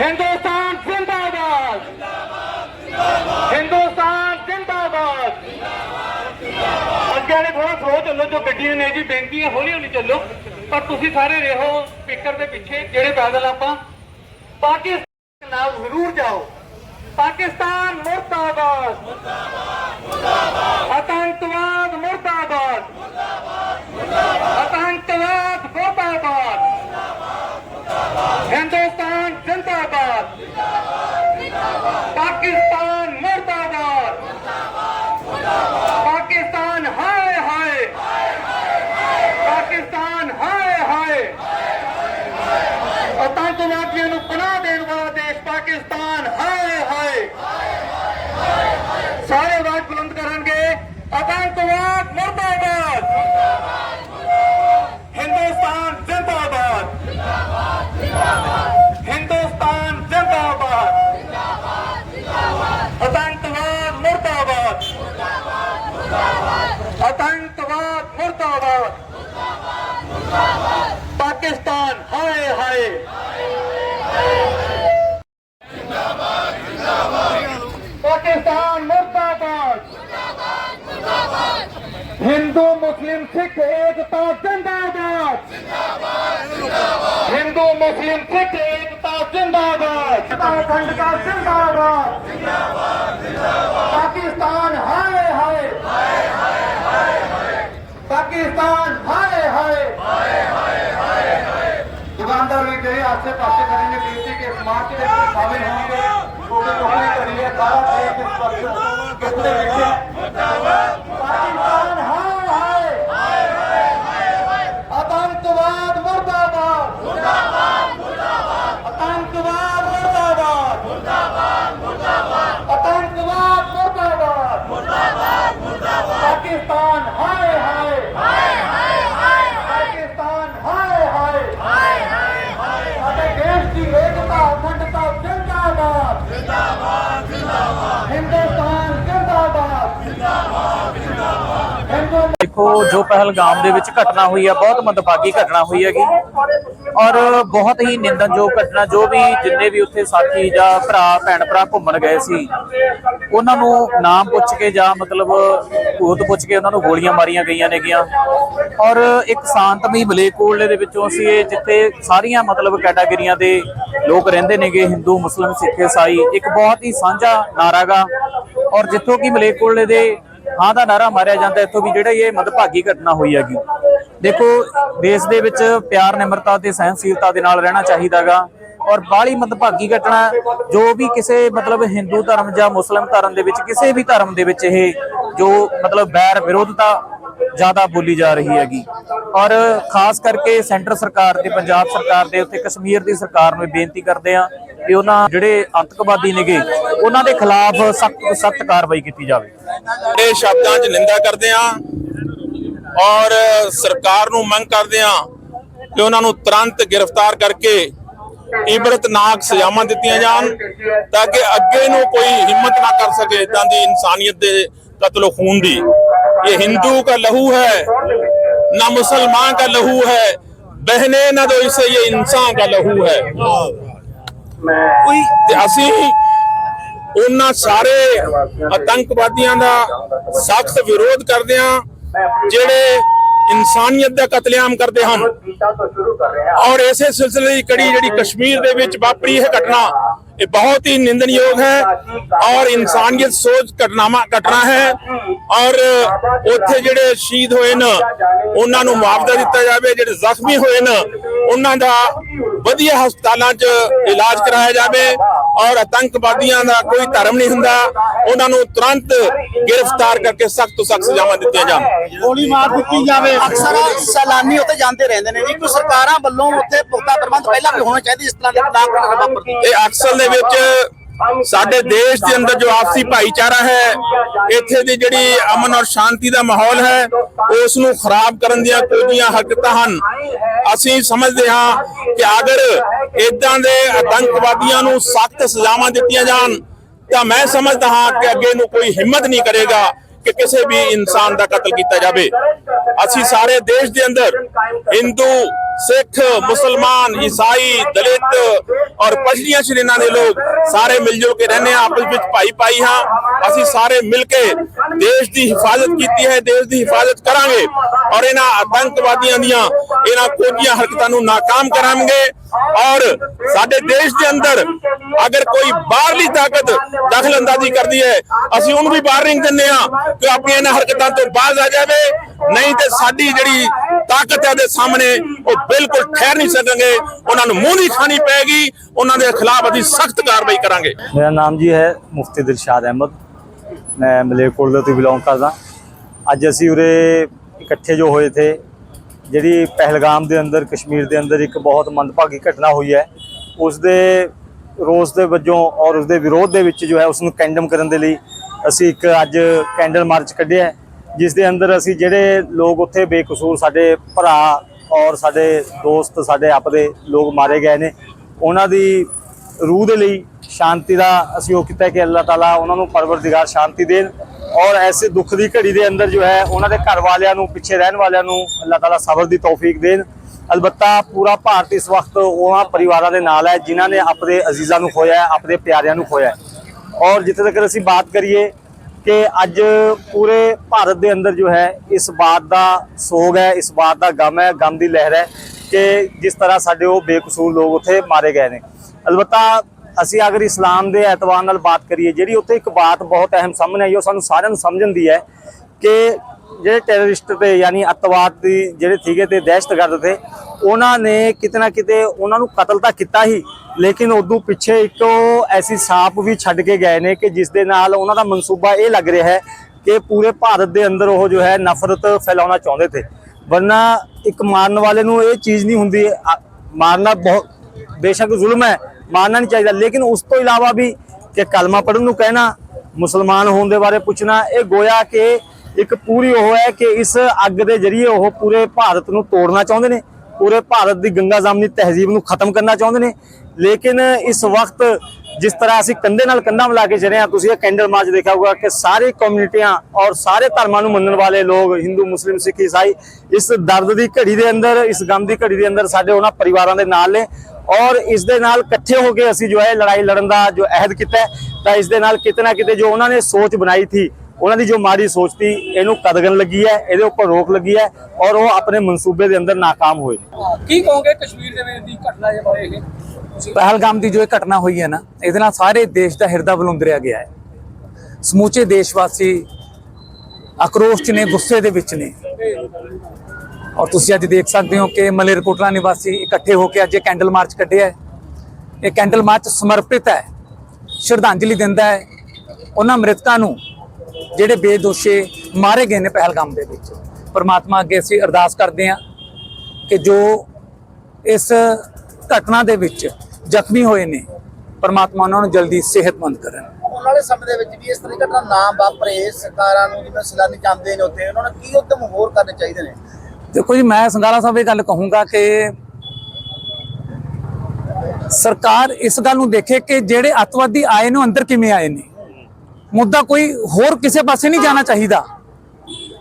ਹਿੰਦੁਸਤਾਨ ਜਿੰਦਾਬਾਦ। ਹਿੰਦੁਸਤਾਨ ਜਿੰਦਾਬਾਦ। ਅੱਗੇ ਵਾਲੇ ਥੋੜਾ ਸਲੋ ਚੱਲੋ, ਜੋ ਗੱਡੀਆਂ ਨੇ ਜੀ ਬੇਨਤੀ ਹੈ ਹੌਲੀ ਹੌਲੀ ਚੱਲੋ। ਪਰ ਤੁਸੀਂ ਸਾਰੇ ਰਹੋ ਸਪੀਕਰ ਦੇ ਪਿੱਛੇ, ਜਿਹੜੇ ਪੈਦਲ ਆਪਾਂ। ਪਾਕਿਸਤਾਨ ਨਾਲ ਜ਼ਰੂਰ ਜਾਓ। ਪਾਕਿਸਤਾਨ ਮੁਰਦਾਬਾਦ। ਆਤੰਕਵਾਦ ਮੁਰਦਾਬਾਦ। ਆਤੰਕਵਾਦ ਮੁਰਦਾਬਾਦ। ਹਿੰਦੁਸਤਾਨ ਜਿੰਦਾਬਾਦ ਪਾਕਿਸਤਾਨ ਮੁਰਦਾਬਾਦ ਪਾਕਿਸਤਾਨ ਹਾਏ ਹਾਏ ਪਾਕਿਸਤਾਨ ਹਾਏ ਹਾਏ ਆਤੰਕਵਾਦੀਆਂ ਨੂੰ ਪਨਾਹ ਦੇਣ ਵਾਲਾ ਦੇਸ਼ ਪਾਕਿਸਤਾਨ ਹਾਏ ਹਾਏ ਸਾਰੇ ਆਵਾਜ਼ ਬੁਲੰਦ ਕਰਨਗੇ ਆਤੰਕਵਾਦ ਮੁਰਦਾਬਾਦ ਹਿੰਦੁਸਤਾਨ ਜਿੰਦਾਬਾਦ ਹਿੰਦੁਸਤਾਨ ਜਿੰਦਾਬਾਦ ਆਤੰਕਵਾਦ ਮੁਰਦਾਬਾਦ ਆਤੰਕਵਾਦ ਮੁਰਦਾਬਾਦ ਪਾਕਿਸਤਾਨ ਹਾਏ ਹਾਏ ਪਾਕਿਸਤਾਨ ਮੁਰਦਾਬਾਦ ਹਿੰਦੂ ਮੁਸਲਿਮ ਸਿੱਖ ਏਕਤਾ ਜਿੰਦਾਬਾਦ ਹਿੰਦੂ ਮੁਸਲਿਮ ਸਿੱਖ ਏਕਤਾ ਜਿੰਦਾਬਾਦ। ਖੰਡ ਦਾ ਜਿੰਦਾਬਾਦ। ਪਾਕਿਸਤਾਨ, ਹਾਏ ਹਾਏ। ਪਾਕਿਸਤਾਨ, ਹਾਏ ਹਾਏ। ਦੁਕਾਨਦਾਰ ਵੀ ਜਿਹੜੇ ਆਸੇ ਪਾਸੇ ਖੜੇ ਨੇ, ਬੇਨਤੀ ਕਿ ਸਮਾਜ ਦੇ ਵਿੱਚ ਸ਼ਾਮਿਲ ਹੋਣਗੇ। ਕਿਉਂਕਿ ਨੌਕਰੀ ਕਰੀ ਹੈ, ਸਾਰਾ ਦੇਸ਼ ਇਸ ਵਕਤ ਕਿਸ ਦੇ ਵਿੱਚ ਪਾਕਿਸਤਾਨ ਹਾਏ ਹਾਏ ਆਤੰਕਵਾਦ ਮੁਰਦਾਬਾਦ ਆਤੰਕਵਾਦ ਮੁਰਦਾਬਾਦ ਆਤੰਕਵਾਦ ਮੁਰਦਾਬਾਦ ਪਾਕਿਸਤਾਨ ਹਾਏ ਹਾਏ ਪਾਕਿਸਤਾਨ ਹਾਏ ਹਾਏ ਸਾਡੇ ਦੇਸ਼ ਦੀ ਏਕਤਾ ਅਖੰਡਤਾ ਜਿੰਦਾਬਾਦ ਜਿੰਦਾਬਾਦ ਜਿੰਦਾਬਾਦ ਹਿੰਦੁਸਤਾਨ ਜਿੰਦਾਬਾਦ ਜਿੰਦਾਬਾਦ ਜਿੰਦਾਬਾਦ ਦੇਖੋ, ਜੋ ਪਹਿਲਗਾਮ ਦੇ ਵਿੱਚ ਘਟਨਾ ਹੋਈ ਹੈ ਬਹੁਤ ਮੰਦਭਾਗੀ ਘਟਨਾ ਹੋਈ ਹੈਗੀ। ਔਰ ਬਹੁਤ ਹੀ ਨਿੰਦਨਯੋਗ ਘਟਨਾ, ਜੋ ਵੀ ਜਿੰਨੇ ਵੀ ਉੱਥੇ ਸਾਥੀ ਜਾਂ ਭਰਾ, ਭੈਣ ਭਰਾ ਘੁੰਮਣ ਗਏ ਸੀ, ਉਹਨਾਂ ਨੂੰ ਨਾਮ ਪੁੱਛ ਕੇ ਜਾਂ ਮਤਲਬ ਭੂਤ ਪੁੱਛ ਕੇ ਉਹਨਾਂ ਨੂੰ ਗੋਲੀਆਂ ਮਾਰੀਆਂ ਗਈਆਂ ਨੇਗੀਆਂ। ਔਰ ਇੱਕ ਸ਼ਾਂਤਮਈ ਮਲੇਕੋਟਲੇ ਦੇ ਵਿੱਚੋਂ ਅਸੀਂ ਇਹ ਜਿੱਥੇ ਸਾਰੀਆਂ ਮਤਲਬ ਕੈਟਾਗਰੀਆਂ ਦੇ ਲੋਕ ਰਹਿੰਦੇ ਨੇਗੇ, ਹਿੰਦੂ, ਮੁਸਲਮ, ਸਿੱਖ, ਈਸਾਈ, ਇੱਕ ਬਹੁਤ ਹੀ ਸਾਂਝਾ ਨਾਰਾਗਾ। ਔਰ ਜਿੱਥੋਂ ਕਿ ਮਲੇਕੋਟਲੇ ਦੇ ਹਾਂ ਦਾ ਨਾਰਾ ਮਾਰਿਆ ਜਾਂਦਾ, ਇੱਥੋਂ ਵੀ ਜਿਹੜਾ ਇਹ ਮਦਭਾਗੀ ਘਟਨਾ ਹੋਈ ਹੈਗੀ। ਦੇਖੋ, ਦੇਸ਼ ਦੇ ਵਿੱਚ ਪਿਆਰ, ਨਿਮਰਤਾ ਤੇ ਸਹਿਨਸ਼ੀਲਤਾ ਦੇ ਨਾਲ ਰਹਿਣਾ ਚਾਹੀਦਾਗਾ। ਔਰ ਬਾਹਲੀ ਮਦਭਾਗੀ ਘਟਨਾ ਜੋ ਵੀ ਕਿਸੇ ਮਤਲਬ ਹਿੰਦੂ ਧਰਮ ਜਾਂ ਮੁਸਲਮ ਧਰਮ ਦੇ ਵਿੱਚ, ਕਿਸੇ ਵੀ ਧਰਮ ਦੇ ਵਿੱਚ ਇਹ ਜੋ ਮਤਲਬ ਬੈਰ ਵਿਰੋਧਤਾ ਜ਼ਿਆਦਾ ਬੋਲੀ ਜਾ ਰਹੀ ਹੈਗੀ। ਔਰ ਖਾਸ ਕਰਕੇ ਸੈਂਟਰ ਸਰਕਾਰ ਤੇ, ਪੰਜਾਬ ਸਰਕਾਰ ਦੇ ਉੱਤੇ, ਕਸ਼ਮੀਰ ਦੀ ਸਰਕਾਰ ਨੂੰ ਬੇਨਤੀ ਕਰਦੇ ਆ ਵੀ ਉਹਨਾਂ ਜਿਹੜੇ ਅੰਤਕਵਾਦੀ ਨੇਗੇ, ਉਹਨਾਂ ਦੇ ਖਿਲਾਫ ਸਖਤ ਸਖਤ ਕਾਰਵਾਈ ਕੀਤੀ ਜਾਵੇ। ਇਹ ਸ਼ਬਦਾਂ 'ਚ ਨਿੰਦਾ ਕਰਦੇ ਆ ਔਰ ਸਰਕਾਰ ਨੂੰ ਮੰਗ ਕਰਦੇ ਆ ਕਿ ਉਹਨਾਂ ਨੂੰ ਤੁਰੰਤ ਗ੍ਰਿਫਤਾਰ ਕਰਕੇ ਇਬਰਤਨਾਕ ਸਜ਼ਾਵਾਂ ਦਿੱਤੀਆਂ ਜਾਣ ਤਾਂ ਕਿ ਅੱਗੇ ਨੂੰ ਕੋਈ ਹਿੰਮਤ ਨਾ ਕਰ ਸਕੇ ਇਦਾਂ ਦੀ ਇਨਸਾਨੀਅਤ ਦੇ ਕਤਲ ਖੂਨ ਦੀ। ਇਹ ਹਿੰਦੂ ਦਾ ਲਹੂ ਹੈ, ਨਾ ਮੁਸਲਮਾਨ ਦਾ ਲਹੂ ਹੈ, ਬਹਿਨੇ ਨਾ ਦੋ ਇਸੇ ਇਹ ਇਨਸਾਨ ਦਾ ਲਹੂ ਹੈ। ਕੋਈ ਅਸੀਂ ਉਹਨਾਂ ਸਾਰੇ ਆਤੰਕਵਾਦੀਆਂ ਦਾ ਸਖਤ ਵਿਰੋਧ ਕਰਦੇ ਹਾਂ ਜਿਹੜੇ ਇਨਸਾਨੀਅਤ ਦਾ ਕਤਲੇਆਮ ਕਰਦੇ ਹਨ। ਔਰ ਇਸੇ ਸਿਲਸਿਲੇ ਦੀ ਕੜੀ ਜਿਹੜੀ ਕਸ਼ਮੀਰ ਦੇ ਵਿੱਚ ਵਾਪਰੀ ਇਹ ਘਟਨਾ ये बहुत ही निंदनयोग है और इंसानियत सोच घटनामा घटना है ਔਰ ਉੱਥੇ ਜਿਹੜੇ ਸ਼ਹੀਦ ਹੋਏ ਨੇ ਉਹਨਾਂ ਨੂੰ ਮੁਆਵਜ਼ਾ ਦਿੱਤਾ ਜਾਵੇ ਜਿਹੜੇ ਜ਼ਖਮੀ ਹੋਏ ਨੇ ਉਹਨਾਂ ਦਾ ਵਧੀਆ ਹਸਪਤਾਲਾਂ 'ਚ ਇਲਾਜ ਕਰਾਇਆ ਜਾਵੇ ਔਰ ਆਤੰਕਵਾਦੀਆਂ ਦਾ ਕੋਈ ਧਰਮ ਨਹੀਂ ਹੁੰਦਾ ਉਹਨਾਂ ਨੂੰ ਤੁਰੰਤ ਗ੍ਰਿਫਤਾਰ ਕਰਕੇ ਸਖਤ ਤੋਂ ਸਖਤ ਸਜ਼ਾਵਾਂ ਦਿੱਤੀਆਂ ਜਾਣ ਗੋਲੀ ਮਾਰ ਦਿੱਤੀ ਜਾਵੇ ਅਕਸਰ ਸੈਲਾਨੀ ਉੱਥੇ ਜਾਂਦੇ ਰਹਿੰਦੇ ਨੇ ਜੀ ਕੋਈ ਸਰਕਾਰਾਂ ਵੱਲੋਂ ਉੱਥੇ ਪੁਖਤਾ ਪ੍ਰਬੰਧ ਪਹਿਲਾਂ ਵੀ ਹੋਣੇ ਚਾਹੀਦੇ ਇਸ ਤਰ੍ਹਾਂ ਦੇ ਨਾ ਵਾਪਰਦੀ ਇਹ ਅਕਸਲ ਦੇ ਵਿੱਚ ਸਾਡੇ ਦੇਸ਼ ਦੇ ਅੰਦਰ ਜੋ ਆਪਸੀ ਭਾਈਚਾਰਾ ਹੈ ਇੱਥੇ ਦੀ ਜਿਹੜੀ ਅਮਨ ਔਰ ਸ਼ਾਂਤੀ ਦਾ ਮਾਹੌਲ ਹੈ ਉਸ ਨੂੰ ਖਰਾਬ ਕਰਨ ਦੀਆਂ ਕੁਝੀਆਂ ਹਰਕਤਾਂ ਹਨ। ਅਸੀਂ ਸਮਝਦੇ ਹਾਂ ਕਿ ਅਗਰ ਇਦਾਂ ਦੇ ਆਤੰਕਵਾਦੀਆਂ ਨੂੰ ਸਖਤ ਸਜ਼ਾਵਾਂ ਦਿੱਤੀਆਂ ਜਾਣ ਤਾਂ ਮੈਂ ਸਮਝਦਾ ਹਾਂ ਕਿ ਅੱਗੇ ਨੂੰ ਕੋਈ ਹਿੰਮਤ ਨਹੀਂ ਕਰੇਗਾ ਕਿ ਕਿਸੇ ਵੀ ਇਨਸਾਨ ਦਾ ਕਤਲ ਕੀਤਾ ਜਾਵੇ। ਅਸੀਂ ਸਾਰੇ ਦੇਸ਼ ਦੇ ਅੰਦਰ ਹਿੰਦੂ ਸਿੱਖ, ਮੁਸਲਮਾਨ, ਈਸਾਈ, ਦਲਿਤ ਔਰ ਪਛੜੀਆਂ ਸ਼੍ਰੇਣੀਆਂ ਦੇ ਲੋਕ ਸਾਰੇ ਮਿਲ ਜੁਲ ਕੇ ਰਹਿੰਦੇ ਹਾਂ, ਆਪਸ ਵਿੱਚ ਭਾਈ ਭਾਈ ਹਾਂ। ਅਸੀਂ ਸਾਰੇ ਮਿਲ ਕੇ ਦੇਸ਼ ਦੀ ਹਿਫਾਜ਼ਤ ਕੀਤੀ ਹੈ, ਦੇਸ਼ ਦੀ ਹਿਫਾਜ਼ਤ ਕਰਾਂਗੇ ਔਰ ਇਹਨਾਂ ਆਤੰਕਵਾਦੀਆਂ ਦੀਆਂ ਇਹਨਾਂ ਕੋਝੀਆਂ ਹਰਕਤਾਂ ਨੂੰ ਨਾਕਾਮ ਕਰਾਂਗੇ ਔਰ ਸਾਡੇ ਦੇਸ਼ ਦੇ ਅੰਦਰ ਅਗਰ ਕੋਈ ਬਾਹਰਲੀ ਤਾਕਤ ਦਖਲ ਅੰਦਾਜ਼ੀ ਕਰਦੀ ਹੈ, ਅਸੀਂ ਉਹਨੂੰ ਵੀ ਵਾਰਨਿੰਗ ਦਿੰਦੇ ਹਾਂ ਕਿ ਆਪਣੀਆਂ ਇਹਨਾਂ ਹਰਕਤਾਂ ਤੋਂ ਬਾਜ਼ ਆ ਜਾਵੇ। ਨਹੀਂ ਤੇ ਸਾਡੀ ਜਿਹੜੀ ਤਾਕਤ ਹੈ ਦੇ ਸਾਹਮਣੇ ਉਹ ਬਿਲਕੁਲ ਠਹਿਰ ਨਹੀਂ ਸਕਣਗੇ। ਉਹਨਾਂ ਨੂੰ ਮੂੰਹ ਨਹੀਂ ਖਾਣੀ ਪੈਗੀ ਉਹਨਾਂ ਦੇ ਖਿਲਾਫ ਅਸੀਂ ਸਖਤ ਕਾਰਵਾਈ ਕਰਾਂਗੇ। ਮੇਰਾ ਨਾਮ ਜੀ ਹੈ ਮੁਫਤੀ ਦਿਲਸ਼ਾਦ ਅਹਿਮਦ। ਮੈਂ ਮਲੇਰਕੋਟਲਾ ਤੋਂ ਬਿਲੋਂਗ ਕਰਦਾ। ਅੱਜ ਅਸੀਂ ਉਰੇ ਇਕੱਠੇ ਜੋ ਹੋਏ ਥੇ ਜਿਹੜੀ ਪਹਿਲਗਾਮ ਦੇ ਅੰਦਰ ਕਸ਼ਮੀਰ ਦੇ ਅੰਦਰ ਇੱਕ ਬਹੁਤ ਮੰਦਭਾਗੀ ਘਟਨਾ ਹੋਈ ਹੈ। ਉਸ ਦੇ ਰੋਸ ਦੇ ਵਜੋਂ ਔਰ ਉਸ ਦੇ ਵਿਰੋਧ ਦੇ ਵਿੱਚ ਜੋ ਹੈ ਉਸ ਨੂੰ ਕੈਂਡਮ ਕਰਨ ਦੇ ਲਈ ਅਸੀਂ ਇੱਕ ਅੱਜ ਕੈਂਡਲ ਮਾਰਚ ਕੱਢਿਆ ਹੈ, ਜਿਸ ਦੇ ਅੰਦਰ ਅਸੀਂ ਜਿਹੜੇ ਲੋਕ ਉੱਥੇ ਬੇਕਸੂਰ ਸਾਡੇ ਭਰਾ ਔਰ ਸਾਡੇ ਦੋਸਤ, ਸਾਡੇ ਆਪਦੇ ਲੋਕ ਮਾਰੇ ਗਏ ਨੇ, ਉਹਨਾਂ ਦੀ ਰੂਹ ਦੇ ਲਈ ਸ਼ਾਂਤੀ ਦਾ ਅਸੀਂ ਉਹ ਕੀਤਾ ਕਿ ਅੱਲਾਹ ਤਾਲਾ ਉਹਨਾਂ ਨੂੰ ਪਰਵਰਦਿਗਾਰ ਸ਼ਾਂਤੀ ਦੇਣ ਔਰ ਐਸੇ ਦੁੱਖ ਦੀ ਘੜੀ ਦੇ ਅੰਦਰ ਜੋ ਹੈ ਉਹਨਾਂ ਦੇ ਘਰ ਵਾਲਿਆਂ ਨੂੰ, ਪਿੱਛੇ ਰਹਿਣ ਵਾਲਿਆਂ ਨੂੰ ਅੱਲਾਹ ਤਾਲਾ ਸਬਰ ਦੀ ਤੌਫੀਕ ਦੇਣ। ਅਲਬੱਤਾ ਪੂਰਾ ਭਾਰਤ ਇਸ ਵਕਤ ਉਹਨਾਂ ਪਰਿਵਾਰਾਂ ਦੇ ਨਾਲ ਹੈ ਜਿਨ੍ਹਾਂ ਨੇ ਆਪਣੇ ਅਜ਼ੀਜ਼ਾਂ ਨੂੰ ਖੋਇਆ ਆਪਣੇ ਪਿਆਰਿਆਂ ਨੂੰ ਖੋਇਆ ਔਰ ਜਿੱਥੇ ਤੱਕ ਅਸੀਂ ਬਾਤ ਕਰੀਏ ਕਿ ਅੱਜ ਪੂਰੇ ਭਾਰਤ ਦੇ ਅੰਦਰ ਜੋ ਹੈ, ਇਸ ਬਾਤ ਦਾ ਸੋਗ ਹੈ, ਇਸ ਬਾਤ ਦਾ ਗਮ ਹੈ, ਗਮ ਦੀ ਲਹਿਰ ਹੈ ਕਿ ਜਿਸ ਤਰ੍ਹਾਂ ਸਾਡੇ ਉਹ ਬੇਕਸੂਰ ਲੋਕ ਉੱਥੇ ਮਾਰੇ ਗਏ ਨੇ। ਅਲਬੱਤਾ ਅਸੀਂ ਅਗਰ ਇਸਲਾਮ ਦੇ ਐਤਵਾਰ ਨਾਲ ਬਾਤ ਕਰੀਏ, ਜਿਹੜੀ ਉੱਥੇ ਇੱਕ ਬਾਤ ਬਹੁਤ ਅਹਿਮ ਸਾਹਮਣੇ ਆਈ, ਉਹ ਸਾਨੂੰ ਸਾਰਿਆਂ ਨੂੰ ਸਮਝਣ ਦੀ ਹੈ ਕਿ ਜਿਹੜੇ ਟੈਰਰਿਸਟ ਤੇ, ਯਾਨੀ ਅੱਤਵਾਦ ਦੀ ਜਿਹੜੇ ਸੀਗੇ ਤੇ ਦਹਿਸ਼ਤਗਰਦ ਤੇ ਉਹਨਾਂ ਨੇ ਕਿਤੇ ਨਾ ਕਿਤੇ ਉਹਨਾਂ ਨੂੰ ਕਤਲ ਤਾਂ ਕੀਤਾ ਹੀ, ਲੇਕਿਨ ਉਦੋਂ ਪਿੱਛੇ ਇੱਕ ਐਸੀ ਸਾਪ ਵੀ ਛੱਡ ਕੇ ਗਏ ਨੇ ਕਿ ਜਿਸ ਦੇ ਨਾਲ ਉਹਨਾਂ ਦਾ ਮਨਸੂਬਾ ਇਹ ਲੱਗ ਰਿਹਾ ਹੈ ਕਿ ਪੂਰੇ ਭਾਰਤ ਦੇ ਅੰਦਰ ਉਹ ਜੋ ਹੈ ਨਫ਼ਰਤ ਫੈਲਾਉਣਾ ਚਾਹੁੰਦੇ ਥੇ ਵਰਨਾ ਇੱਕ ਮਾਰਨ ਵਾਲੇ ਨੂੰ ਇਹ ਚੀਜ਼ ਨਹੀਂ ਹੁੰਦੀ ਮਾਰਨਾ ਬਹੁਤ, ਬੇਸ਼ੱਕ ਜ਼ੁਲਮ ਹੈ, ਮਾਰਨਾ ਨਹੀਂ ਚਾਹੀਦਾ, ਲੇਕਿਨ ਉਸ ਤੋਂ ਇਲਾਵਾ ਵੀ ਕਿ ਕਲਮਾ ਪੜਨ ਨੂੰ ਕਹਿਣਾ, ਮੁਸਲਮਾਨ ਹੋਣ ਦੇ ਬਾਰੇ ਪੁੱਛਣਾ, ਇਹ ਗੋਇਆ ਕਿ ਇੱਕ ਪੂਰੀ ਉਹ ਹੈ ਕਿ ਇਸ ਅੱਗ ਦੇ ਜ਼ਰੀਏ ਉਹ ਪੂਰੇ ਭਾਰਤ ਨੂੰ ਤੋੜਨਾ ਚਾਹੁੰਦੇ ਨੇ। ਪੂਰੇ ਭਾਰਤ ਦੀ ਗੰਗਾ ਜਾਮਨੀ ਤਹਿਜ਼ੀਬ ਨੂੰ ਖਤਮ ਕਰਨਾ ਚਾਹੁੰਦੇ ਨੇ। ਲੇਕਿਨ ਇਸ ਵਕਤ ਜਿਸ ਤਰ੍ਹਾਂ ਅਸੀਂ ਕੰਧੇ ਨਾਲ ਕੰਧਾ ਮਿਲਾ ਕੇ ਚਲੇ ਹਾਂ, ਤੁਸੀਂ ਇਹ ਕੈਂਡਲ ਮਾਰਚ ਦੇਖਿਆ ਹੋਊਗਾ ਕਿ ਸਾਰੇ ਕਮਿਊਨਿਟੀਆਂ ਔਰ ਸਾਰੇ ਧਰਮਾਂ ਨੂੰ ਮੰਨਣ ਵਾਲੇ ਲੋਕ, ਹਿੰਦੂ, ਮੁਸਲਿਮ, ਸਿੱਖ, ਈਸਾਈ, ਇਸ ਦਰਦ ਦੀ ਘੜੀ ਦੇ ਅੰਦਰ, ਇਸ ਗਮ ਦੀ ਘੜੀ ਦੇ ਅੰਦਰ ਸਾਡੇ ਉਹਨਾਂ ਪਰਿਵਾਰਾਂ ਦੇ ਨਾਲ ਨੇ। ਔਰ ਇਸ ਦੇ ਨਾਲ ਇਕੱਠੇ ਹੋ ਕੇ ਅਸੀਂ ਜੋ ਹੈ ਲੜਾਈ ਲੜਨ ਦਾ ਜੋ ਅਹਿਦ ਕੀਤਾ ਤਾਂ ਇਸ ਦੇ ਨਾਲ ਕਿਤੇ ਨਾ ਕਿਤੇ ਜੋ ਉਹਨਾਂ ਨੇ ਸੋਚ ਬਣਾਈ ਥੀ ਉਹਨਾਂ ਦੀ ਜੋ ਮਾੜੀ ਸੋਚ ਥੀ ਇਹਨੂੰ ਕਦਗਨ ਲੱਗੀ ਹੈ ਇਹਦੇ ਉੱਪਰ ਰੋਕ ਲੱਗੀ ਹੈ ਔਰ ਉਹ ਆਪਣੇ ਮਨਸੂਬੇ ਦੇ ਅੰਦਰ ਨਾਕਾਮ ਹੋਏ ਨੇ। ਕੀ ਕਹੋਗੇ ਕਸ਼ਮੀਰ ਦੇ ਵਿੱਚ ਦੀ ਘਟਨਾ ਦੇ ਬਾਰੇ ਇਹ? ਪਹਿਲਗਾਮ ਦੀ ਜੋ ਇਹ ਘਟਨਾ ਹੋਈ ਹੈ ਨਾ ਇਹਦੇ ਨਾਲ ਸਾਰੇ ਦੇਸ਼ ਦਾ ਹਿਰਦਾ ਬਲੁੰਦਰਿਆ ਗਿਆ ਹੈ। ਸਮੂਚੇ ਦੇਸ਼ ਵਾਸੀ ਆਕਰੋਸ਼ ਚ ਨੇ ਗੁੱਸੇ ਦੇ ਵਿੱਚ ਨੇ। ਔਰ ਤੁਸੀਂ ਅੱਜ ਦੇਖ ਸਕਦੇ ਹੋ ਕਿ ਮਲੇਰਕੋਟਲਾ ਨਿਵਾਸੀ ਇਕੱਠੇ ਹੋ ਕੇ ਅੱਜ ਇਹ ਕੈਂਡਲ ਮਾਰਚ ਕੱਢਿਆ ਹੈ। ਇਹ ਕੈਂਡਲ ਮਾਰਚ ਸਮਰਪਿਤ ਹੈ ਸ਼ਰਧਾਂਜਲੀ ਦਿੰਦਾ ਹੈ। ਉਹਨਾਂ ਮ੍ਰਿਤਕਾਂ ਨੂੰ ਜਿਹੜੇ ਬੇਦੋਸ਼ੇ ਮਾਰੇ ਗਏ ਨੇ ਪਹਿਲਗਾਮ ਦੇ ਵਿੱਚ। ਪਰਮਾਤਮਾ ਅੱਗੇ ਅਸੀਂ ਅਰਦਾਸ ਕਰਦੇ ਹਾਂ ਕਿ ਜੋ ਇਸ ਘਟਨਾ ਦੇ ਵਿੱਚ ਜ਼ਖਮੀ ਹੋਏ ਨੇ ਪਰਮਾਤਮਾ ਉਹਨਾਂ ਨੂੰ ਜਲਦੀ ਸਿਹਤਮੰਦ ਕਰਨ। ਆਉਣ ਵਾਲੇ ਸਮੇਂ ਦੇ ਵਿੱਚ ਵੀ ਇਸ ਤਰ੍ਹਾਂ ਦੀ ਘਟਨਾ ਨਾ ਵਾਪਰੇ ਸਰਕਾਰਾਂ ਨੂੰ ਜਿਵੇਂ ਸੈਲਾਨੀ ਜਾਂਦੇ ਨੇ ਉੱਥੇ ਉਹਨਾਂ ਨੂੰ ਕੀ ਉਦਮ ਹੋਰ ਕਰਨੇ ਚਾਹੀਦੇ ਨੇ? ਦੇਖੋ ਜੀ ਮੈਂ ਸੰਗਾਰਾ ਸਾਹਿਬ ਇਹ ਗੱਲ ਕਹੂੰਗਾ ਕਿ ਸਰਕਾਰ ਇਸ ਗੱਲ ਨੂੰ ਦੇਖੇ ਕਿ ਜਿਹੜੇ ਅੱਤਵਾਦੀ ਆਏ ਨੇ ਅੰਦਰ ਕਿਵੇਂ ਆਏ ਨੇ? ਮੁੱਦਾ ਕੋਈ ਹੋਰ ਕਿਸੇ ਪਾਸੇ ਨਹੀਂ ਜਾਣਾ ਚਾਹੀਦਾ।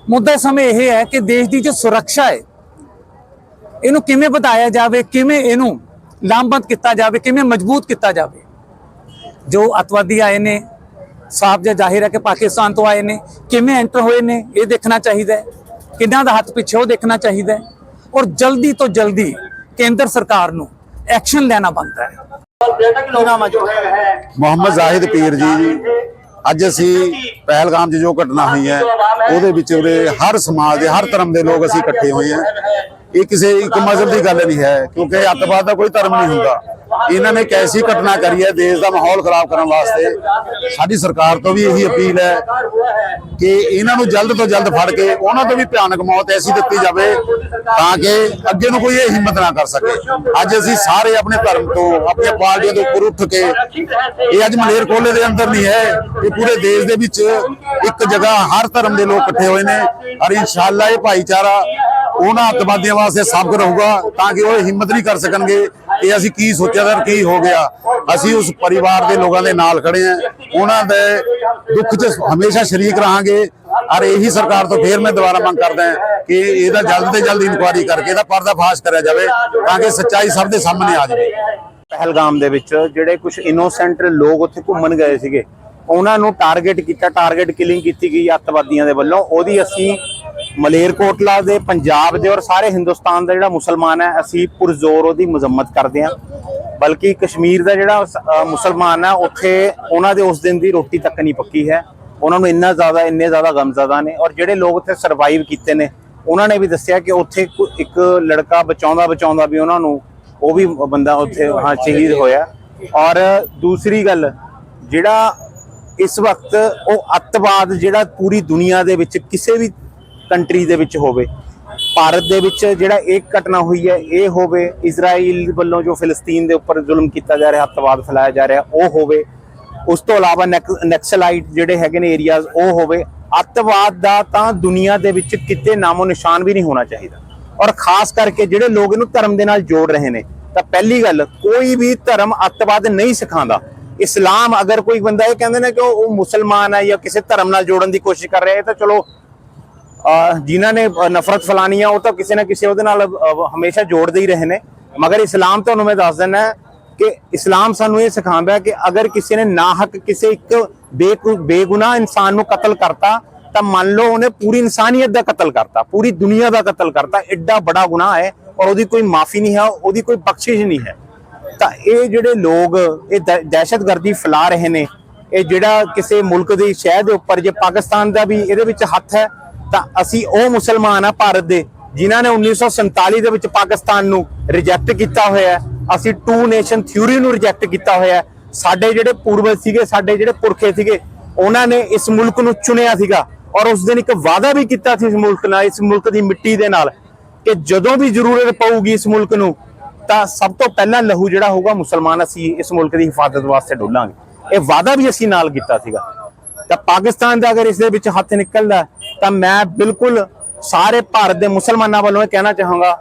ਮੁੱਦਾ ਸਮੇਂ ਇਹ ਹੈ ਕਿ ਦੇਸ਼ ਦੀ ਜੋ ਸੁਰੱਖਿਆ ਹੈ ਇਹਨੂੰ ਕਿਵੇਂ ਵਧਾਇਆ ਜਾਵੇ ਕਿਵੇਂ ਇਹਨੂੰ ਲਾਮਬੰਦ ਕੀਤਾ ਜਾਵੇ ਕਿਵੇਂ ਮਜ਼ਬੂਤ ਕੀਤਾ ਜਾਵੇ। ਜੋ ਅੱਤਵਾਦੀ ਆਏ ਨੇ ਸਾਫ਼ ਜਿਹਾ ਜ਼ਾਹਿਰ ਹੈ ਕਿ ਪਾਕਿਸਤਾਨ ਤੋਂ ਆਏ ਨੇ ਕਿਵੇਂ ਐਂਟਰ ਹੋਏ ਨੇ ਇਹ ਦੇਖਣਾ ਚਾਹੀਦਾ ਹੈ। ਕਿੰਨਾਂ ਦਾ ਹੱਥ ਪਿੱਛੇ ਉਹ ਦੇਖਣਾ ਚਾਹੀਦਾ ਹੈ। ਔਰ ਜਲਦੀ ਤੋਂ ਜਲਦੀ ਕੇਂਦਰ ਸਰਕਾਰ ਨੂੰ ਐਕਸ਼ਨ ਲੈਣਾ ਬਣਦਾ ਹੈ। ਮੁਹੰਮਦ ਜ਼ਾਹਿਦ ਪੀਰ ਜੀ। ਅੱਜ ਅਸੀਂ ਪਹਿਲਗਾਮ 'ਚ ਜੋ ਘਟਨਾ ਹੋਈ ਹੈ, ਉਹਦੇ ਵਿੱਚ ਉਹਦੇ ਹਰ ਸਮਾਜ ਦੇ, ਹਰ ਧਰਮ ਦੇ ਲੋਕ ਅਸੀਂ ਇਕੱਠੇ ਹੋਏ ਹਾਂ। ਇਹ ਕਿਸੇ ਇੱਕ ਮਜ਼ਹਬ ਦੀ ਗੱਲ ਨਹੀਂ ਹੈ, ਕਿਉਂਕਿ ਅੱਤਵਾਦ ਦਾ ਕੋਈ ਧਰਮ ਨਹੀਂ ਹੁੰਦਾ। ਇਹਨਾਂ ਨੇ ਕੈਸੀ ਘਟਨਾ ਕਰੀ ਹੈ, ਦੇਸ਼ ਦਾ ਮਾਹੌਲ ਖਰਾਬ ਕਰਨ ਵਾਸਤੇ। ਸਾਡੀ ਸਰਕਾਰ ਤੋਂ ਵੀ ਇਹੀ ਅਪੀਲ ਹੈ ਕਿ ਇਹਨਾਂ ਨੂੰ ਜਲਦ ਤੋਂ ਜਲਦ ਫੜ ਕੇ ਉਹਨਾਂ ਤੋਂ ਵੀ ਭਿਆਨਕ ਮੌਤ ਐਸੀ ਦਿੱਤੀ ਜਾਵੇ ਤਾਂ ਕਿ ਅੱਗੇ ਨੂੰ ਕੋਈ ਇਹ ਹਿੰਮਤ ਨਾ ਕਰ ਸਕੇ। ਅੱਜ ਅਸੀਂ ਸਾਰੇ ਆਪਣੇ ਧਰਮ ਤੋਂ ਆਪਣੇ ਪਾਰਟੀਆਂ ਤੋਂ ਉੱਪਰ ਉੱਠ ਕੇ, ਇਹ ਅੱਜ ਮਲੇਰ ਕੋਲੇ ਦੇ ਅੰਦਰ ਨਹੀਂ ਹੈ, ਇਹ ਪੂਰੇ ਦੇਸ਼ ਦੇ ਵਿੱਚ ਇੱਕ ਜਗ੍ਹਾ ਹਰ ਧਰਮ ਦੇ ਲੋਕ ਇਕੱਠੇ ਹੋਏ ਨੇ। ਔਰ ਇਨਸ਼ਾਅੱਲਾ ਇਹ ਭਾਈਚਾਰਾ ਉਹਨਾਂ ਅੱਤਵਾਦੀਆਂ ਵਾਸਤੇ ਸਾਬਤ ਰਹੂਗਾ ਤਾਂ ਕਿ ਉਹ ਹਿੰਮਤ ਨਹੀਂ ਕਰ ਸਕਣਗੇ ਕਿ ਅਸੀਂ ਕੀ ਸੋਚਿਆ ਤਾਂ ਕੀ ਹੋ ਗਿਆ। ਅਸੀਂ ਉਸ ਪਰਿਵਾਰ ਦੇ ਲੋਕਾਂ ਦੇ ਨਾਲ ਖੜੇ ਹਾਂ। ਉਹਨਾਂ ਦੇ ਦੁੱਖ 'ਚ ਹਮੇਸ਼ਾ ਸ਼ਰੀਕ ਰਹਾਂਗੇ। ਔਰ ਇਹੀ ਸਰਕਾਰ ਤੋਂ ਫੇਰ ਮੈਂ ਦੁਬਾਰਾ ਮੰਗ ਕਰਦਾ ਕਿ ਇਹਦਾ ਜਲਦ ਤੋਂ ਜਲਦ ਇਨਕੁਆਇਰੀ ਕਰਕੇ ਇਹਦਾ ਪਰਦਾਫਾਸ਼ ਕਰਿਆ ਜਾਵੇ ਤਾਂ ਕਿ ਸੱਚਾਈ ਸਭ ਦੇ ਸਾਹਮਣੇ ਆ ਜਾਵੇ। ਪਹਿਲਗਾਮ ਦੇ ਵਿੱਚ ਜਿਹੜੇ ਕੁਝ ਇਨੋਸੈਂਟ ਲੋਕ ਉੱਥੇ ਘੁੰਮਣ ਗਏ ਸੀਗੇ, ਉਹਨਾਂ ਨੂੰ ਟਾਰਗੇਟ ਕੀਤਾ ਟਾਰਗੇਟ ਕਿਲਿੰਗ ਕੀਤੀ ਗਈ ਅੱਤਵਾਦੀਆਂ ਦੇ ਵੱਲੋਂ। ਉਹਦੀ ਅਸੀਂ ਮਲੇਰਕੋਟਲਾ ਦੇ ਪੰਜਾਬ ਦੇ ਔਰ ਸਾਰੇ ਹਿੰਦੁਸਤਾਨ ਦਾ ਜਿਹੜਾ ਮੁਸਲਮਾਨ ਹੈ, ਅਸੀਂ ਪੁਰਜ਼ੋਰ ਉਹਦੀ ਮੁਜ਼ੰਮਤ ਕਰਦੇ ਹਾਂ। ਬਲਕਿ ਕਸ਼ਮੀਰ ਦਾ ਜਿਹੜਾ ਮੁਸਲਮਾਨ ਹੈ, ਉੱਥੇ ਉਹਨਾਂ ਦੇ ਉਸ ਦਿਨ ਦੀ ਰੋਟੀ ਤੱਕ ਨਹੀਂ ਪੱਕੀ ਹੈ। ਉਹਨਾਂ ਨੂੰ ਇੰਨਾ ਜ਼ਿਆਦਾ, ਇੰਨੇ ਜ਼ਿਆਦਾ ਗਮਜ਼ਦਾ ਨੇ ਔਰ ਜਿਹੜੇ ਲੋਕ ਉੱਥੇ ਸਰਵਾਈਵ ਕੀਤੇ ਨੇ, ਉਹਨਾਂ ਨੇ ਵੀ ਦੱਸਿਆ ਕਿ ਉੱਥੇ ਇੱਕ ਲੜਕਾ ਬਚਾਉਂਦਾ ਬਚਾਉਂਦਾ ਵੀ ਉਹਨਾਂ ਨੂੰ ਉਹ ਵੀ ਬੰਦਾ ਉੱਥੇ, ਹਾਂ, ਸ਼ਹੀਦ ਹੋਇਆ। ਔਰ ਦੂਸਰੀ ਗੱਲ, ਜਿਹੜਾ ਇਸ ਵਕਤ ਉਹ ਅੱਤਵਾਦ ਜਿਹੜਾ ਪੂਰੀ ਦੁਨੀਆ ਦੇ ਵਿੱਚ ਕਿਸੇ ਵੀ ਕੰਟਰੀ ਦੇ ਵਿੱਚ ਹੋਵੇ। ਭਾਰਤ ਦੇ ਵਿੱਚ ਜਿਹੜਾ ਇੱਕ ਘਟਨਾ ਹੋਈ ਹੈ, ਇਹ ਹੋਵੇ, ਇਜ਼ਰਾਈਲ ਵੱਲੋਂ ਜੋ ਫਿਲਸਤੀਨ ਦੇ ਉੱਪਰ ਜ਼ੁਲਮ ਕੀਤਾ ਜਾ ਰਿਹਾ ਅੱਤਵਾਦ ਫੈਲਾਇਆ ਜਾ ਰਿਹਾ, ਉਹ ਹੋਵੇ। ਉਸ ਤੋਂ ਇਲਾਵਾ ਨੈਕਸਲਾਈਟ ਜਿਹੜੇ ਹੈਗੇ ਨੇ ਏਰੀਆਜ਼, ਉਹ ਹੋਵੇ। ਅੱਤਵਾਦ ਦਾ ਤਾਂ ਦੁਨੀਆ ਦੇ ਵਿੱਚ ਕਿਤੇ ਨਾਮੋ ਨਿਸ਼ਾਨ ਵੀ ਨਹੀਂ ਹੋਣਾ ਚਾਹੀਦਾ। ਔਰ ਖਾਸ ਕਰਕੇ ਜਿਹੜੇ ਲੋਕ ਇਹਨੂੰ ਧਰਮ ਦੇ ਨਾਲ ਜੋੜ ਰਹੇ ਨੇ, ਤਾਂ ਪਹਿਲੀ ਗੱਲ, ਕੋਈ ਵੀ ਧਰਮ ਅੱਤਵਾਦ ਨਹੀਂ ਸਿਖਾਉਂਦਾ। ਇਸਲਾਮ ਅਗਰ ਕੋਈ ਬੰਦਾ ਇਹ ਕਹਿੰਦੇ ਨੇ ਕਿ ਉਹ ਮੁਸਲਮਾਨ ਹੈ ਜਾਂ ਕਿਸੇ ਧਰਮ ਨਾਲ ਜੋੜਨ ਦੀ ਕੋਸ਼ਿਸ਼ ਕਰ ਰਿਹਾ ਹੈ ਤਾਂ ਚਲੋ ਜਿਨ੍ਹਾਂ ਨੇ ਨਫ਼ਰਤ ਫੈਲਾਣੀ ਆ, ਉਹ ਤਾਂ ਕਿਸੇ ਨਾ ਕਿਸੇ ਉਹਦੇ ਨਾਲ ਹਮੇਸ਼ਾ ਜੋੜਦੇ ਹੀ ਰਹੇ ਨੇ। ਮਗਰ ਇਸਲਾਮ ਤੁਹਾਨੂੰ ਮੈਂ ਦੱਸ ਦਿੰਦਾ ਕਿ ਇਸਲਾਮ ਸਾਨੂੰ ਇਹ ਸਿਖਾਉਂਦਾ ਹੈ ਕਿ ਅਗਰ ਕਿਸੇ ਨੇ ਨਾਹਕ ਕਿਸੇ ਇੱਕ ਬੇਗੁਨਾਹ ਇਨਸਾਨ ਨੂੰ ਕਤਲ ਕਰਤਾ, ਤਾਂ ਮੰਨ ਲਓ ਉਹਨੇ ਪੂਰੀ ਇਨਸਾਨੀਅਤ ਦਾ ਕਤਲ ਕਰਤਾ, ਪੂਰੀ ਦੁਨੀਆ ਦਾ ਕਤਲ ਕਰਤਾ ਐਡਾ ਬੜਾ ਗੁਨਾਹ ਹੈ ਔਰ ਉਹਦੀ ਕੋਈ ਮਾਫੀ ਨਹੀਂ ਹੈ, ਉਹਦੀ ਕੋਈ ਬਖਸ਼ਿਸ਼ ਨਹੀਂ ਹੈ। ਤਾਂ ਇਹ ਜਿਹੜੇ ਲੋਕ, ਇਹ ਦਹਿਸ਼ਤਗਰਦੀ ਫੈਲਾ ਰਹੇ ਨੇ, ਇਹ ਜਿਹੜਾ ਕਿਸੇ ਮੁਲਕ ਦੇ ਸ਼ਹਿਰ ਦੇ ਉੱਪਰ, ਜੇ ਪਾਕਿਸਤਾਨ ਦਾ ਵੀ ਇਹਦੇ ਵਿੱਚ ਹੱਥ ਹੈ ਤਾਂ ਅਸੀਂ ਉਹ ਮੁਸਲਮਾਨ ਆ ਭਾਰਤ ਦੇ, ਜਿਨ੍ਹਾਂ ਨੇ 1947 ਦੇ ਵਿੱਚ ਪਾਕਿਸਤਾਨ ਨੂੰ ਰਿਜੈਕਟ ਕੀਤਾ ਹੋਇਆ ਅਸੀਂ ਟੂ ਨੇਸ਼ਨ ਥਿਊਰੀ ਨੂੰ ਰਿਜੈਕਟ ਕੀਤਾ ਹੋਇਆ ਸਾਡੇ ਜਿਹੜੇ ਪੂਰਵਜ ਸੀਗੇ, ਸਾਡੇ ਜਿਹੜੇ ਪੁਰਖੇ ਸੀਗੇ, ਉਹਨਾਂ ਨੇ ਇਸ ਮੁਲਕ ਨੂੰ ਚੁਣਿਆ ਸੀਗਾ ਔਰ ਉਸ ਦਿਨ ਇੱਕ ਵਾਅਦਾ ਵੀ ਕੀਤਾ ਸੀ ਇਸ ਮੁਲਕ ਨਾਲ, ਇਸ ਮੁਲਕ ਦੀ ਮਿੱਟੀ ਦੇ ਨਾਲ ਕਿ ਜਦੋਂ ਵੀ ਜ਼ਰੂਰਤ ਪਊਗੀ ਇਸ ਮੁਲਕ ਨੂੰ, ਤਾਂ ਸਭ ਤੋਂ ਪਹਿਲਾਂ ਲਹੂ ਜਿਹੜਾ ਹੋਊਗਾ ਮੁਸਲਮਾਨ ਅਸੀਂ ਇਸ ਮੁਲਕ ਦੀ ਹਿਫਾਜ਼ਤ ਵਾਸਤੇ ਡੋਲਾਂਗੇ। ਇਹ ਵਾਅਦਾ ਵੀ ਅਸੀਂ ਨਾਲ ਕੀਤਾ ਸੀਗਾ। ਤਾਂ ਪਾਕਿਸਤਾਨ ਦਾ ਅਗਰ ਇਸ ਦੇ ਵਿੱਚ ਹੱਥ ਨਿਕਲਦਾ ਤਾਂ ਮੈਂ ਬਿਲਕੁਲ ਸਾਰੇ ਭਾਰਤ ਦੇ ਮੁਸਲਮਾਨਾਂ ਵੱਲੋਂ ਇਹ ਕਹਿਣਾ ਚਾਹਾਂਗਾ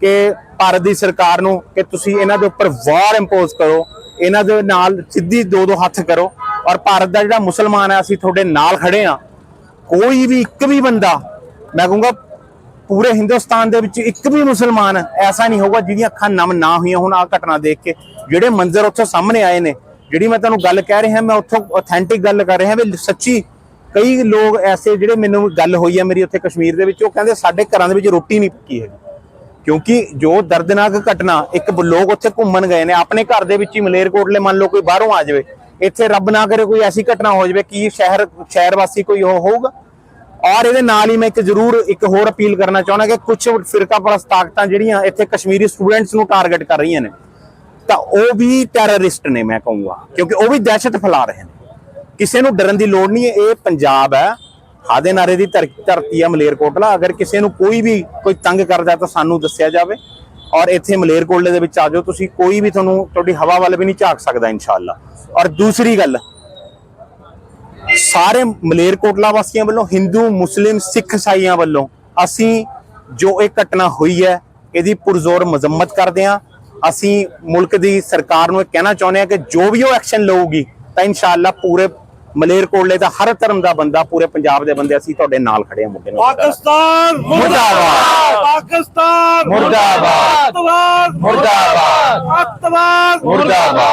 ਕਿ ਭਾਰਤ ਦੀ ਸਰਕਾਰ ਨੂੰ ਕਿ ਤੁਸੀਂ ਇਹਨਾਂ ਦੇ ਉੱਪਰ ਵਾਰ ਇੰਪੋਜ਼ ਕਰੋ, ਇਹਨਾਂ ਦੇ ਨਾਲ ਸਿੱਧੀ ਦੋ ਦੋ ਹੱਥ ਕਰੋ ਔਰ ਭਾਰਤ ਦਾ ਜਿਹੜਾ ਮੁਸਲਮਾਨ ਹੈ, ਅਸੀਂ ਤੁਹਾਡੇ ਨਾਲ ਖੜੇ ਆ ਕੋਈ ਵੀ ਇੱਕ ਵੀ ਬੰਦਾ, ਮੈਂ ਕਹੂੰਗਾ ਪੂਰੇ ਹਿੰਦੁਸਤਾਨ ਦੇ ਵਿੱਚ ਇੱਕ ਵੀ ਮੁਸਲਮਾਨ ਐਸਾ ਨਹੀਂ ਹੋਊਗਾ ਜਿਹਦੀਆਂ ਅੱਖਾਂ ਨਮ ਨਾ ਹੋਈਆਂ ਹੁਣ ਆ ਘਟਨਾ ਦੇਖ ਕੇ। ਜਿਹੜੇ ਮੰਜ਼ਰ ਉੱਥੋਂ ਸਾਹਮਣੇ ਆਏ ਨੇ ਜਿਹੜੀ ਮੈਂ ਤੁਹਾਨੂੰ ਗੱਲ ਕਹਿ ਰਿਹਾ, ਮੈਂ ਉੱਥੋਂ ਆਥੈਂਟਿਕ ਗੱਲ ਕਰ ਰਿਹਾ ਵੀ ਸੱਚੀ ਕਈ ਲੋਕ ਐਸੇ ਜਿਹੜੇ ਮੈਨੂੰ ਗੱਲ ਹੋਈ ਹੈ ਮੇਰੀ ਉੱਥੇ ਕਸ਼ਮੀਰ ਦੇ ਵਿੱਚ, ਉਹ ਕਹਿੰਦੇ ਸਾਡੇ ਘਰਾਂ ਦੇ ਵਿੱਚ ਰੋਟੀ ਨਹੀਂ ਪੱਕੀ ਹੈਗੀ। ਕਿਉਂਕਿ ਜੋ ਦਰਦਨਾਕ ਘਟਨਾ, ਇੱਕ ਲੋਕ ਉੱਥੇ ਘੁੰਮਣ ਗਏ ਨੇ, ਆਪਣੇ ਘਰ ਦੇ ਵਿੱਚ ਹੀ ਮਲੇਰਕੋਟਲੇ ਮੰਨ ਲਓ ਕੋਈ ਬਾਹਰੋਂ ਆ ਜਾਵੇ, ਇੱਥੇ ਰੱਬ ਨਾ ਕਰੇ ਕੋਈ ਐਸੀ ਘਟਨਾ ਹੋ ਜਾਵੇ ਕਿ ਸ਼ਹਿਰ ਸ਼ਹਿਰ ਵਾਸੀ ਕੋਈ ਉਹ ਹੋਊਗਾ। ਔਰ ਇਹਦੇ ਨਾਲ ਹੀ ਮੈਂ ਇੱਕ ਜ਼ਰੂਰ ਇੱਕ ਹੋਰ ਅਪੀਲ ਕਰਨਾ ਚਾਹੁੰਦਾ ਕਿ ਕੁਝ ਫਿਰਕਾ ਪ੍ਰਸਤ ਤਾਕਤਾਂ ਜਿਹੜੀਆਂ ਇੱਥੇ ਕਸ਼ਮੀਰੀ ਸਟੂਡੈਂਟਸ ਨੂੰ ਟਾਰਗੇਟ ਕਰ ਰਹੀਆਂ ਨੇ। ਤਾਂ ਉਹ ਵੀ ਟੈਰਰਿਸਟ ਨੇ ਮੈਂ ਕਹੂੰਗਾ, ਕਿਉਂਕਿ ਉਹ ਵੀ ਦਹਿਸ਼ਤ ਫੈਲਾ ਰਹੇ ਨੇ। ਕਿਸੇ ਨੂੰ ਡਰਨ ਦੀ ਲੋੜ ਨਹੀਂ ਇਹ ਪੰਜਾਬ ਹੈ। ਹਾਦੇ ਨਾਰੇ ਦੀ ਧਰ- ਧਰਤੀ ਹੈ ਮਲੇਰਕੋਟਲਾ ਅਗਰ ਕਿਸੇ ਨੂੰ ਕੋਈ ਵੀ ਕੋਈ ਤੰਗ ਕਰਦਾ ਤਾਂ ਸਾਨੂੰ ਦੱਸਿਆ ਜਾਵੇ। ਔਰ ਇੱਥੇ ਮਲੇਰਕੋਟਲੇ ਦੇ ਵਿੱਚ ਆ ਜਾਓ, ਤੁਸੀਂ ਕੋਈ ਵੀ ਤੁਹਾਨੂੰ ਤੁਹਾਡੀ ਹਵਾ ਵੱਲ ਵੀ ਨਹੀਂ ਝਾਕ ਸਕਦਾ, ਇਨਸ਼ਾਅੱਲਾ। ਔਰ ਦੂਸਰੀ ਗੱਲ, ਸਾਰੇ ਮਲੇਰਕੋਟਲਾ ਵਾਸੀਆਂ ਵੱਲੋਂ, ਹਿੰਦੂ, ਮੁਸਲਿਮ, ਸਿੱਖ ਇਸਾਈਆਂ ਵੱਲੋਂ ਅਸੀਂ ਜੋ ਇਹ ਘਟਨਾ ਹੋਈ ਹੈ, ਇਹਦੀ ਪੁਰਜ਼ੋਰ ਮਜ਼ਮਤ ਕਰਦੇ ਹਾਂ। ਅਸੀਂ ਮੁਲਕ ਦੀ ਸਰਕਾਰ ਨੂੰ ਇਹ ਕਹਿਣਾ ਚਾਹੁੰਦੇ ਹਾਂ ਕਿ ਜੋ ਵੀ ਉਹ ਐਕਸ਼ਨ ਲਊਗੀ ਤਾਂ ਇਨਸ਼ਾਅੱਲਾ ਪੂਰੇ ਮਲੇਰਕੋਟਲੇ ਦਾ ਹਰ ਧਰਮ ਦਾ ਬੰਦਾ ਪੂਰੇ ਪੰਜਾਬ ਦੇ ਬੰਦੇ ਅਸੀਂ ਤੁਹਾਡੇ ਨਾਲ ਖੜੇ ਹਾਂ ਮੁੱਦੇ ਨੂੰ। ਪਾਕਿਸਤਾਨ ਮੁਰਦਾਬਾਦ। ਪਾਕਿਸਤਾਨ ਮੁਰਦਾਬਾਦ। ਅੱਤਵਾਦ। ਮੁਰਦਾਬਾਦ। ਅੱਤਵਾਦ। ਮੁਰਦਾਬਾਦ।